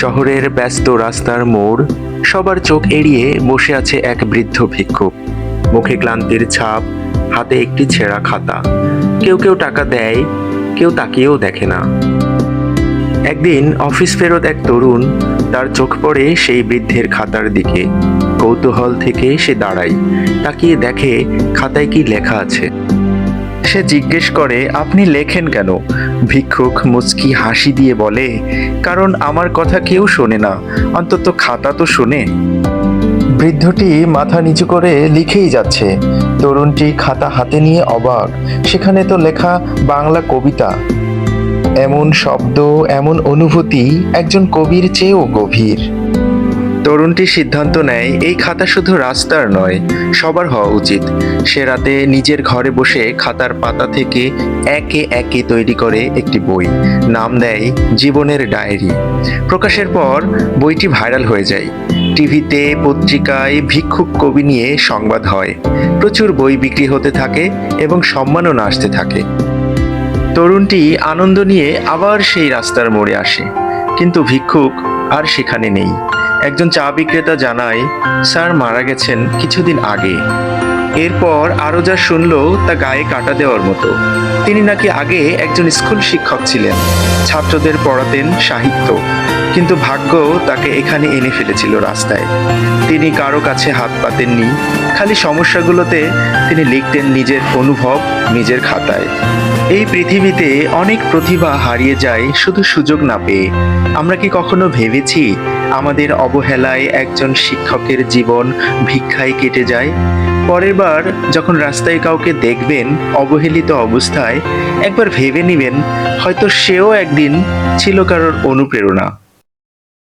শহরের ব্যস্ত রাস্তার মোড়, সবার চোখ এড়িয়ে বসে আছে এক বৃদ্ধ ভিক্ষুক। মুখে ক্লান্তির ছাপ, হাতে একটি ছেঁড়া খাতা। কেউ কেউ টাকা দেয়, কেউ তাকিয়েও দেখে না। একদিন অফিস ফেরত এক তরুণ, তার চোখ পড়ে সেই বৃদ্ধের খাতার দিকে। কৌতূহল থেকে সে দাঁড়ায়, তাকিয়ে দেখে খাতায় কি লেখা আছে। সে জিজ্ঞেস করে, আপনি লেখেন কেন? ভিক্ষুক মুচকি হাসি দিয়ে বলে, কারণ আমার কথা কেউ শোনে না, অন্তত খাতা তো শোনে। বৃদ্ধটি মাথা নিচু করে লিখেই যাচ্ছে, তরুণটি খাতা হাতে নিয়ে অবাক, সেখানে তো লেখা বাংলা কবিতা। এমন শব্দ, এমন অনুভূতি একজন কবির চেয়েও গভীর। তরুণটি সিদ্ধান্ত নেয়, এই খাতা শুধু রাস্তার নয়, সবার হওয়া উচিত। সে রাতে নিজের ঘরে বসে খাতার পাতা থেকে একে একে তৈরি করে একটি বই, নাম দেয় জীবনের ডায়েরি। প্রকাশের পর বইটি ভাইরাল হয়ে যায়। টিভিতে, পত্রিকায় ভিক্ষুক কবি নিয়ে সংবাদ হয়। প্রচুর বই বিক্রি হতে থাকে এবং সম্মাননা আসতে থাকে। তরুণটি আনন্দ নিয়ে আবার সেই রাস্তার মোড়ে আসে। কিন্তু ভিক্ষুক আর সেখানে নেই। একজন চা বিক্রেতা জানায়, স্যার মারা গেছেন কিছুদিন আগে। এরপর আরও যা শুনল তা গায়ে কাটা দেওয়ার মতো। তিনি নাকি আগে একজন স্কুল শিক্ষক ছিলেন, ছাত্রদের পড়াতেন সাহিত্য। কিন্তু ভাগ্য তাকে এখানে এনে ফেলেছিল রাস্তায়। তিনি কারও কাছে হাত পাতেননি, খালি সমস্যাগুলোতে তিনি লিখতেন নিজের অনুভব নিজের খাতায়। এই পৃথিবীতে অনেক প্রতিভা হারিয়ে যায় শুধু সুযোগ না পেয়ে। আমরা কি কখনো ভেবেছি আমাদের অবহেলায় একজন শিক্ষকের জীবন ভিক্ষায় কেটে যায়। পরের বার যখন রাস্তায় কাউকে দেখবেন অবহেলিত অবস্থায়, একবার ভেবে নেবেন, হয়তো সেও একদিন ছিল কারোর অনুপ্রেরণা।